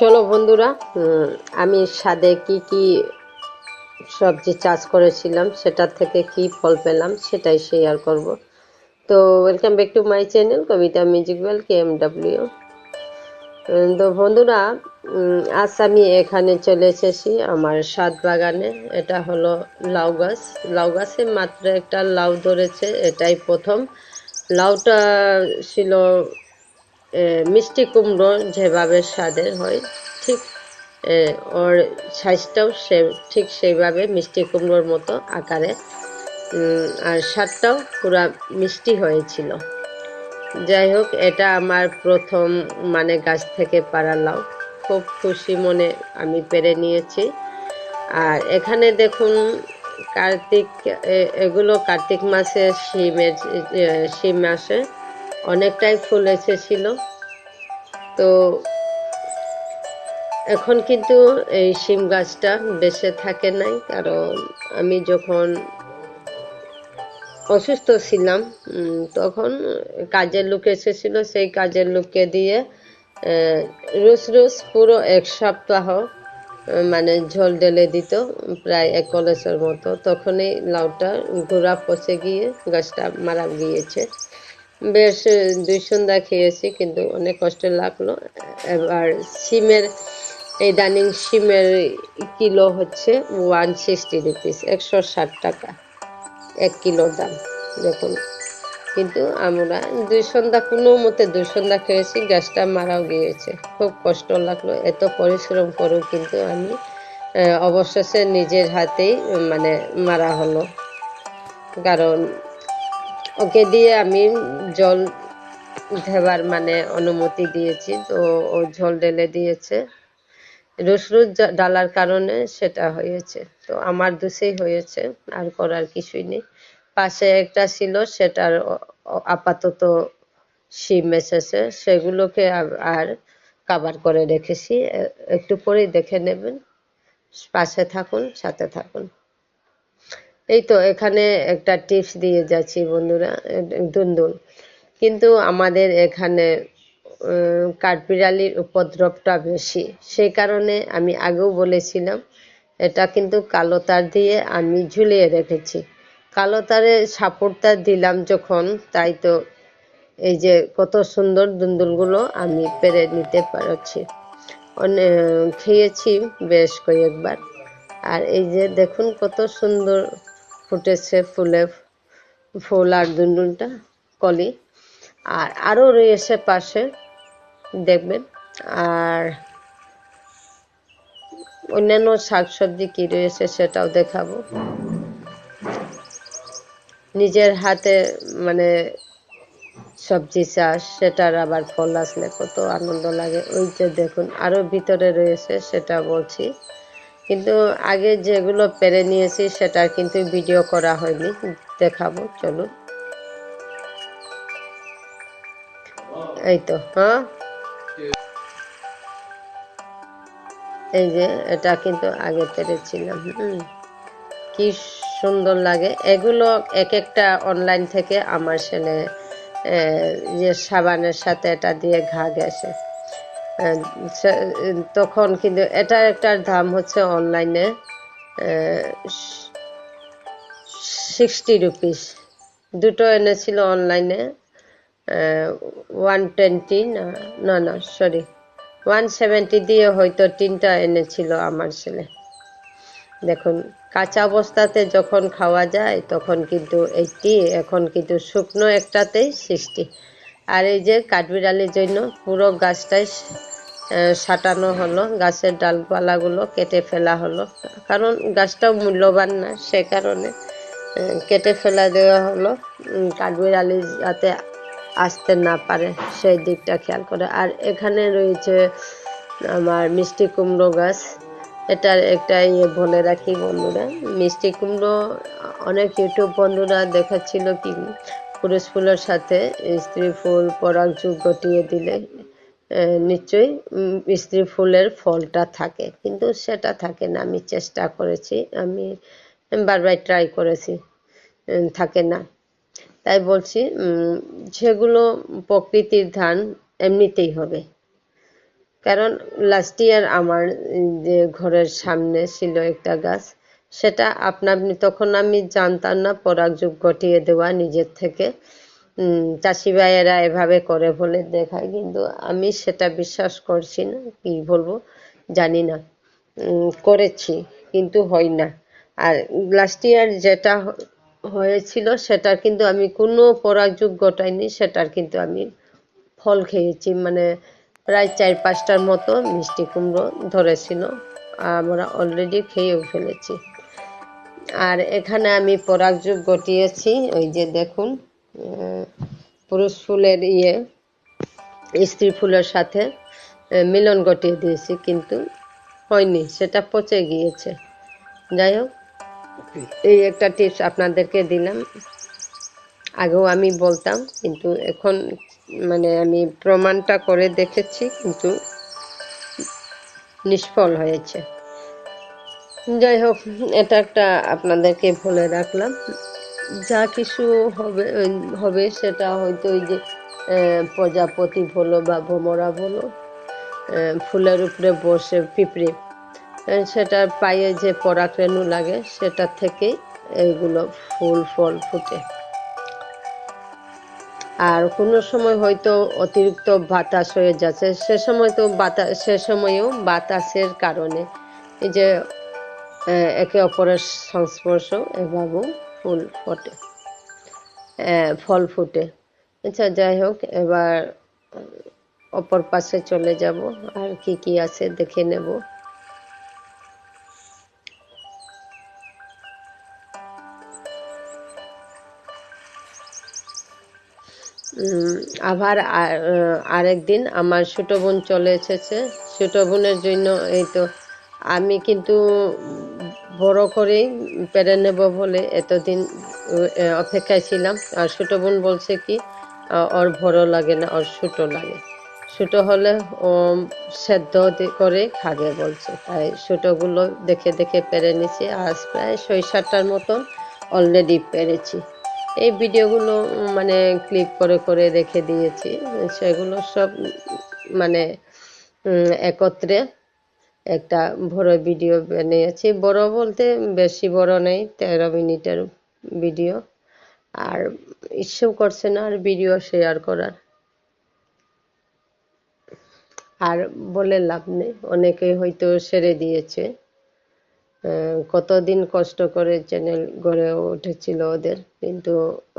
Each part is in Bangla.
চলো বন্ধুরা আমি স্বাদে কি কি সবজি চাষ করেছিলাম সেটা থেকে কি ফল পেলাম, সেটাই শেয়ার করব। তো welcome back to my channel Kabita music welcome W তো বন্ধুরা আজ আমি এখানে চলে এসেছি আমার সাত বাগানে। এটা হলো লাউ গাছ। লাউ গাছে মাত্র একটা লাউ ধরেছে, এটাই প্রথম। লাউটা ছিল মিষ্টি কুমড়ো যেভাবে স্বাদের হয়, ঠিক ওর সাইজটাও সে, ঠিক সেইভাবে মিষ্টি কুমড়োর মতো আকারে। আর স্বাদটাও পুরা মিষ্টি হয়েছিল। যাই হোক, এটা আমার প্রথম মানে গাছ থেকে পাড়া লাউ। খুব খুশি মনে আমি পেরে নিয়েছি। আর এখানে দেখুন, কার্তিক এগুলো কার্তিক মাসে, শিমের শিম মাসে অনেকটাই ফুল এসেছিল। তো এখন কিন্তু এই শিম গাছটা বেঁচে থাকে নাই, কারণ আমি যখন অসুস্থ ছিলাম তখন কাজের লোক এসেছিল, সেই কাজের লোককে দিয়ে রোজ রোজ পুরো এক সপ্তাহ মানে ঝোল ঢেলে দিত, প্রায় এক কলসের মতো। তখনই লাউটা গোড়া পচে গিয়ে গাছটা মারা গিয়েছে। বেশ দুই সন্ধ্যা খেয়েছি, কিন্তু অনেক কষ্ট লাগল। এবার সিমের, এই দানিং সিমের কিলো হচ্ছে ওয়ান সিক্সটি রুপিস একশো ষাট টাকা, এক কিলো দাম, দেখুন। কিন্তু আমরা দুই সন্ধ্যা, কোনো মতে দুই সন্ধ্যা খেয়েছি, গ্যাসটা মারাও গিয়েছে। খুব কষ্ট লাগল, এত পরিশ্রম করেও কিন্তু আমি অবশেষে নিজের হাতেই মানে মারা হলো। কারণ ওকে দিয়ে আমি জল দেবার মানে অনুমতি দিয়েছি, তো ও ঝোল ঢেলে দিয়েছে। রোজ ডালার কারণে সেটা হয়েছে, তো আমার দোষেই হয়েছে, আর করার কিছুই নেই। পাশে একটা ছিল, সেটার আপাতত শিম এসেছে, সেগুলোকে আর কাবার করে রেখেছি। একটু পরেই দেখে নেবেন। পাশে থাকুন, সাথে থাকুন। এই তো এখানে একটা টিপস দিয়ে যাচ্ছি বন্ধুরা দুন্দুল কিন্তু আমাদের এখানে কাঠবিড়ালির উপদ্রবটা বেশি। সেই কারণে আমি আগেও বলেছিলাম, এটা কিন্তু কালো তার দিয়ে আমি ঝুলিয়ে রেখেছি। কালো তারে সাপোর্টটা দিলাম যখন, তাই তো এই যে কত সুন্দর দুন্দুলগুলো আমি পেরে নিতে পারছি। খেয়েছি বেশ কয়েকবার। আর এই যে দেখুন কত সুন্দর ফুটেছে ফুলে, ফুল আর দুন্দুলটা কলি। আর আরও রয়েছে পাশে, দেখবেন। আর অন্যান্য শাকসবজি কি রয়েছে সেটাও দেখাবো। নিজের হাতে মানে সবজি চাষ, সেটার আবার ফল আসলে কত আনন্দ লাগে। ওই যে দেখুন আরও ভিতরে রয়েছে, সেটা বলছি। কিন্তু আগে যেগুলো পেরে নিয়েছি সেটা কিন্তু ভিডিও করা হয়নি। দেখাবো, চলুন। এই তো হ্যাঁ? এই যে, এটা কিন্তু আগে পেরেছিলাম, হুম। কি সুন্দর লাগে। এগুলো এক একটা অনলাইন থেকে আমার ছেলে যে সাবানের সাথে এটা দিয়ে ঘা গেছে। তখন কিন্তু এটা একটার দাম হচ্ছে অনলাইনে সিক্সটি রুপিস দুটো এনেছিল অনলাইনে ওয়ান টোয়েন্টি না না সরি ওয়ান সেভেন্টি দিয়ে হয়তো তিনটা এনেছিল আমার ছেলে। দেখুন, কাঁচা অবস্থাতে যখন খাওয়া যায়, তখন কিন্তু এইটি এখন কিন্তু শুকনো একটাতেই সৃষ্টি আর এই যে কাঠবিড়ালির জন্য পুরো গাছটাই সাঁটানো হলো। গাছের ডালপালাগুলো কেটে ফেলা হলো। কারণ গাছটাও মূল্যবান না, সে কারণে কেটে ফেলা দেওয়া হলো। কাঠবিড়ালি যাতে আসতে না পারে, সেই দিকটা খেয়াল করে। আর এখানে রয়েছে আমার মিষ্টি কুমড়ো গাছ। এটার একটা ইয়ে বলে রাখি বন্ধুরা। মিষ্টি কুমড়ো, অনেক ইউটিউব বন্ধুরা দেখাচ্ছিল কি পুরুষ ফুলের সাথে স্ত্রী ফুল পরাগযোগ ঘটিয়ে দিলে নিশ্চয়ই স্ত্রী ফুলের ফলটা থাকে। কিন্তু সেটা থাকে না, আমি চেষ্টা করেছি, আমি বারবার ট্রাই করেছি থাকে না। তাই বলছি সেগুলো প্রকৃতির ধান, এমনিতেই হবে। কারণ লাস্ট ইয়ার আমার যে ঘরের সামনে ছিল একটা গাছ সেটা আপনা আপনি তখন আমি জানতাম না, পরাগযোগ ঘটিয়ে দেওয়া নিজের থেকে। চাষি ভাইয়েরা এভাবে করে বলে দেখায়, কিন্তু আমি সেটা বিশ্বাস করছি না, কি বলব, জানি না। করেছি, কিন্তু হয় না। আর লাস্ট ইয়ার যেটা হয়েছিল সেটা কিন্তু আমি কোনো পরাগযোগ ঘটাইনি, সেটার কিন্তু আমি ফল খেয়েছি। মানে প্রায় চার পাঁচটার মতো মিষ্টি কুমড়ো ধরেছিল আমরা অলরেডি খেয়েও ফেলেছি। আর এখানে আমি পরাগযোগ ঘটিয়েছি, ওই যে দেখুন পুরুষ ফুলের ইয়ে স্ত্রী ফুলের সাথে মিলন ঘটিয়ে দিয়েছি, কিন্তু হয়নি, সেটা পচে গিয়েছে। যাই হোক, এই একটা টিপস আপনাদেরকে দিলাম। আগেও আমি বলতাম, কিন্তু এখন মানে আমি প্রমাণটা করে দেখেছি, কিন্তু নিষ্ফল হয়েছে। যাই হোক এটা একটা আপনাদেরকে বলে রাখলাম। যা কিছু হবে হবে সেটা হয়তো ওই যে প্রজাপতি বলো বা ভোমরা বলো ফুলের উপরে বসে পিঁপড়ে সেটার পায়ে যে পরাগরেণু লাগে, সেটা থেকেই এইগুলো ফুল, ফল ফুটে। আর কোনো সময় হয়তো অতিরিক্ত বাতাস হয়ে যাচ্ছে, সে সময় তো বাতাস, সে সময়ও বাতাসের কারণে। এই যে একে অপরের সংস্পর্শ এভাবেও ফুল ফোটে ফল ফুটে। আচ্ছা যাই হোক, এবার অপর পাশে চলে যাব, আর কি কি আছে দেখে নেব। আবার আরেকদিন আমার ছোট বোন চলে এসেছে। ছোট বোনের জন্য এই তো আমি কিন্তু বড় করেই পেরে নেব বলে এতদিন অপেক্ষায় ছিলাম। আর ছোট বোন বলছে কি ওর বড় লাগে না, ওর ছোট লাগে। ছোট হলে ও সেদ্ধ করে খাবে বলছে। তাই ছোটগুলো দেখে দেখে পেরে নিছি আজ প্রায় ছয় সাতটার মতন অলরেডি পেরেছি। এই ভিডিওগুলো মানে ক্লিক করে করে রেখে দিয়েছি। সেগুলো সব মানে একত্রে একটা বড় ভিডিও বানিয়েছি। বড় বলতে বেশি বড় নেই, তেরো মিনিটের ভিডিও আর ইচ্ছেও করছে না আর ভিডিও শেয়ার করার। আর বলে লাভ নেই অনেকে হয়তো সেরে দিয়েছে। কতদিন কষ্ট করে চ্যানেল গড়ে উঠেছিল ওদের, কিন্তু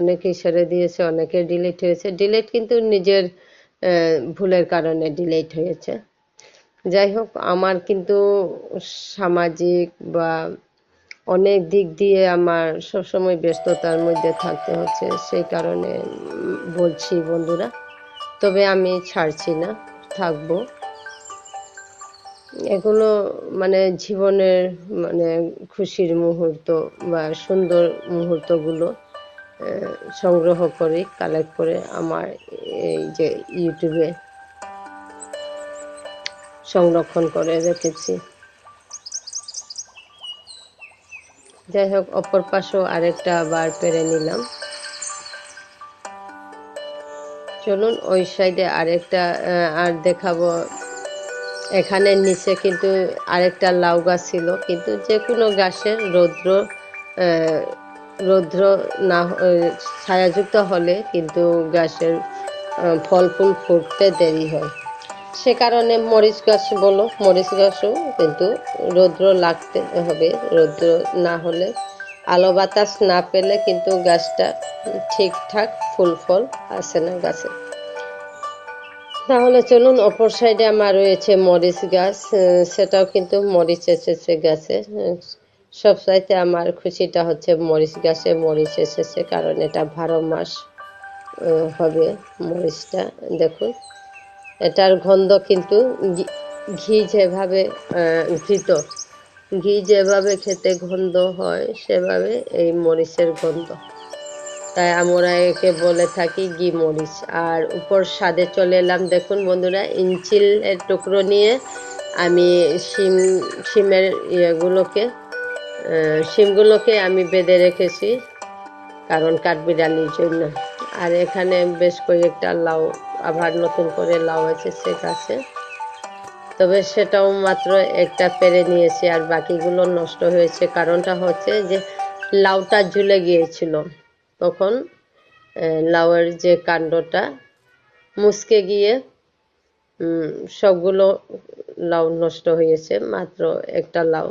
অনেকেই সেরে দিয়েছে, অনেকে ডিলিট হয়েছে। ডিলিট কিন্তু নিজের ভুলের কারণে ডিলিট হয়েছে। যাই হোক, আমার কিন্তু সামাজিক বা অনেক দিক দিয়ে আমার সবসময় ব্যস্ততার মধ্যে থাকতে হচ্ছে, সেই কারণে বলছি বন্ধুরা, তবে আমি ছাড়ছি না, থাকব। এগুলো মানে জীবনের মানে খুশির মুহূর্ত বা সুন্দর মুহূর্তগুলো সংগ্রহ করে কালেক্ট করে আমার এই যে ইউটিউবে সংরক্ষণ করে রেখেছি। যাই হোক, অপর পাশেও আরেকটা আবার পেরে নিলাম। চলুন, ওই সাইডে আরেকটা আর দেখাবো। এখানে নিচে কিন্তু আরেকটা লাউ গাছ ছিল, কিন্তু যে কোনো গাছের রৌদ্র রৌদ্র না ছায়াযুক্ত হলে কিন্তু গাছের ফল ফুল ফুটতে দেরি হয়। সে কারণে মরিচ গাছ বলো মরিচ গাছও কিন্তু রৌদ্র লাগতে হবে। রৌদ্র না হলে আলো বাতাস না পেলে কিন্তু গাছটা ঠিকঠাক ফুল ফল আসে না গাছে। তাহলে চলুন অপর সাইডে আমার রয়েছে মরিচ গাছ। সেটাও কিন্তু মরিচ এসেছে গাছে। আহ, সব চাইতে আমার খুশিটা হচ্ছে মরিচ গাছে মরিচ এসেছে কারণ এটা ভারো মাস হবে মরিচটা। দেখুন। এটার গন্ধ কিন্তু ঘি- যেভাবে ঘৃত, ঘি যেভাবে খেতে গন্ধ হয়, সেভাবে এই মরিচের গন্ধ। তাই আমরা একে বলে থাকি ঘি মরিচ। আর উপর স্বাদে চলে এলাম। দেখুন বন্ধুরা, ইঞ্চিল এর টুকরো নিয়ে আমি শিম, শিমের ইয়েগুলোকে শিমগুলোকে আমি বেঁধে রেখেছি, কারণ কাঠবিড়ালির জন্য। আর এখানে বেশ কয়েকটা লাউ আবার নতুন করে লাউ আছে এসেছে গাছে তবে সেটাও মাত্র একটা পেরে নিয়েছি, আর বাকিগুলো নষ্ট হয়েছে। কারণটা হচ্ছে যে লাউটা ঝুলে গিয়েছিল। তখন লাউয়ের যে কাণ্ডটা, মুসকে গিয়ে সবগুলো লাউ নষ্ট হয়েছে, মাত্র একটা লাউ।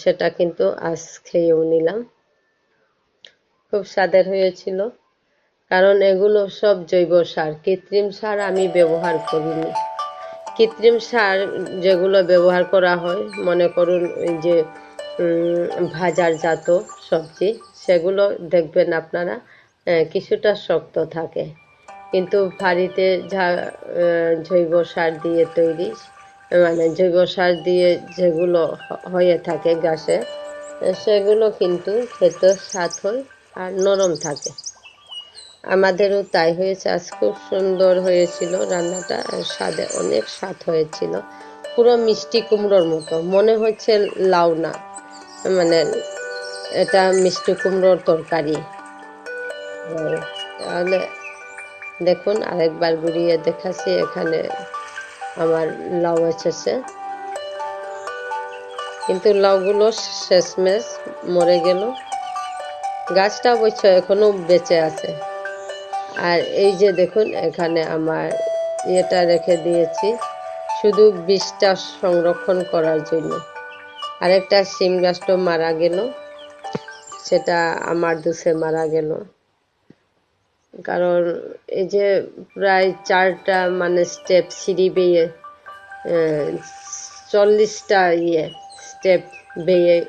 সেটা কিন্তু আজ খেয়েও নিলাম। খুব স্বাদের হয়েছিল। কারণ এগুলো সব জৈব সার। কৃত্রিম সার আমি ব্যবহার করিনি। কৃত্রিম সার যেগুলো ব্যবহার করা হয় মনে করুন যে উম, ভাজার জাত সবজি সেগুলো দেখবেন আপনারা কিছুটা শক্ত থাকে। কিন্তু বাড়িতে যা জৈব সার দিয়ে তৈরি মানে জৈব সার দিয়ে যেগুলো হয়ে থাকে গাছে সেগুলো কিন্তু খেতে স্বাদ হয় আর নরম থাকে। আমাদেরও তাই হয়েছে। আজ খুব সুন্দর হয়েছিল রান্নাটা স্বাদে অনেক স্বাদ হয়েছিল। পুরো মিষ্টি কুমড়োর মতো। মনে হচ্ছে লাউ না মানে এটা মিষ্টি কুমড়োর তরকারি। তাহলে দেখুন, আরেকবার ঘুরিয়ে দেখাচ্ছি, এখানে আমার লাউ এসেছে। কিন্তু লাউগুলো শেষমেশ মরে গেল। গাছটা অবশ্য এখনও বেঁচে আছে। আর এই যে দেখুন, এখানে আমার ইয়েটা রেখে দিয়েছি। শুধু বীজটা সংরক্ষণ করার জন্য। আরেকটা সিম গাছটা মারা গেল। সেটা আমার দুসে মারা গেল। কারণ এই যে প্রায় চারটা মানে স্টেপ সিঁড়ি বেয়ে চল্লিশটা ইয়ে স্টেপ বেয়ে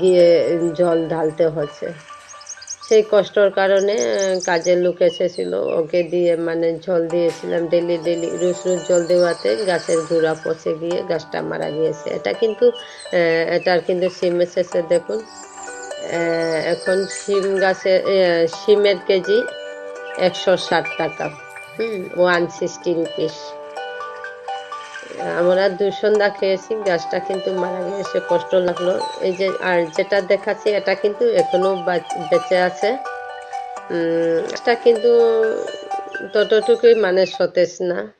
গিয়ে জল ঢালতে হচ্ছে। সেই কষ্টর কারণে কাজের লোক এসেছিল। ওকে দিয়ে মানে জল দিয়েছিলাম ডেলি ডেলি, রোজ রোজ জল দেওয়াতে গাছের গোড়া পচে গিয়ে গাছটা মারা গিয়েছে। এটা কিন্তু এটার কিন্তু সিম এসেছে, দেখুন। এখন সিম গাছে সিমের কেজি একশো ষাট টাকা। Hmm, one sixty rupees. আমরা দুসন্ধ্যা খেয়েছি, গাছটা কিন্তু মারা গিয়েছে, কষ্ট লাগল। এই যে, আর যেটা দেখাচ্ছি, এটা কিন্তু এখনও বাচ- আছে। এটা কিন্তু ততটুকুই মানে সতেজ না।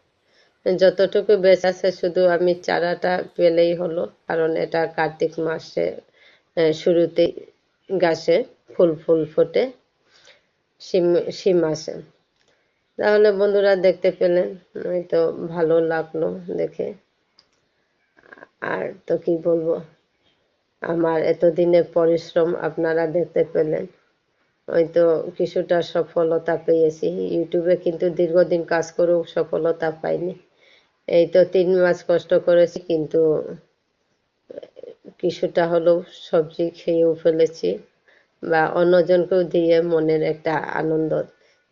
যতটুকু বেঁচে আছে, শুধু আমি চারাটা পেলেই হলো, কারণ এটা কার্তিক মাসে শুরুতেই গাছে ফুল ফুল ফোটে শিম শিম আসে। তাহলে বন্ধুরা দেখতে পেলেন, হয়তো ভালো লাগল দেখে। আর তো কি বলব, আমার এতদিনের পরিশ্রম আপনারা দেখতে পেলেন। হয়তো কিছুটা সফলতা পেয়েছি। ইউটিউবে কিন্তু দীর্ঘদিন কাজ করেও সফলতা পাইনি। এই তো তিন মাস কষ্ট করেছি, কিন্তু কিছুটা হলেও সবজি খেয়েও ফেলেছি বা অন্যজনকেও দিয়ে মনের একটা আনন্দ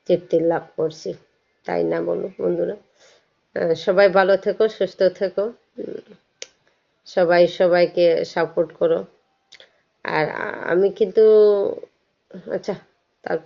তৃপ্তি লাভ করছি। তাই না বলো বন্ধুরা? সবাই ভালো থেকো, সুস্থ থেকো। সবাই সবাইকে সাপোর্ট করো। আর আমি কিন্তু আচ্ছা তার